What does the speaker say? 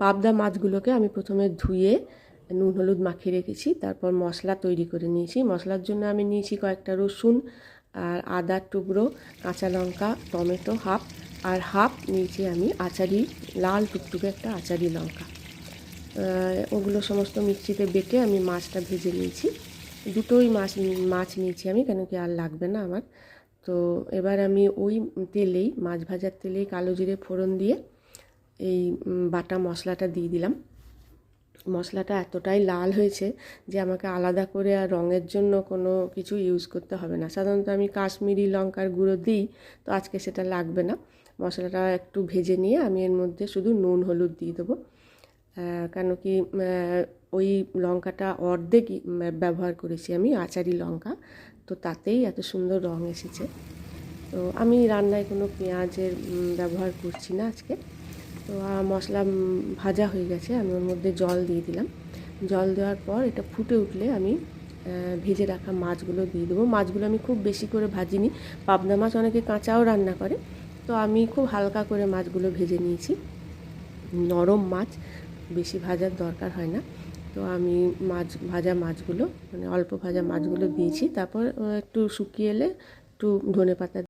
পাবদা মাছগুলোকে আমি প্রথমে ধুয়ে নুন, হলুদ মাখিয়ে রেখেছি, তারপর মশলা তৈরি করে নিয়েছি। মশলার জন্য আমি নিয়েছি কয়েকটা রসুন আর আদার টুকরো, কাঁচা লঙ্কা, টমেটো হাফ, আর হাফ নিয়েছি আমি আচারি, লাল টুকটুকে একটা আচারি লঙ্কা। ওগুলো সমস্ত মিক্সিতে বেটে আমি মাছটা ভেজে নিয়েছি। দুটোই মাছ মাছ নিয়েছি আমি, কেন কি আর লাগবে না আমার। তো এবার আমি ওই তেলেই, মাছ ভাজার তেলেই কালো জিরে ফোড়ন দিয়ে এই বাটা মশলাটা দিয়ে দিলাম। মশলাটা এতটাই লাল হয়েছে যে আমাকে আলাদা করে আর রঙের জন্য কোনো কিছু ইউজ করতে হবে না। সাধারণত আমি কাশ্মীরি লঙ্কার গুঁড়ো দিই, তো আজকে সেটা লাগবে না। মশলাটা একটু ভেজে নিয়ে আমি এর মধ্যে শুধু নুন, হলুদ দিয়ে দেবো। কেন কি ওই লঙ্কাটা অর্ধেকই ব্যবহার করেছি আমি, আচারি লঙ্কা। তো তাতেই এত সুন্দর রঙ এসেছে। তো আমি রান্নায় কোনো পেঁয়াজের ব্যবহার করছি না আজকে। তো মশলা ভাজা হয়ে গেছে, আমি ওর মধ্যে জল দিয়ে দিলাম। জল দেওয়ার পর এটা ফুটে উঠলে আমি ভেজে রাখা মাছগুলো দিয়ে দেবো। মাছগুলো আমি খুব বেশি করে ভাজিনি। পাবদা মাছ অনেকে কাঁচাও রান্না করে। তো আমি খুব হালকা করে মাছগুলো ভেজে নিয়েছি। নরম মাছ, বেশি ভাজার দরকার হয় না। তো আমি মাছ, ভাজা মাছগুলো মানে অল্প ভাজা মাছগুলো দিয়েছি। তারপর একটু শুকিয়ে এলে একটু ধনে পাতা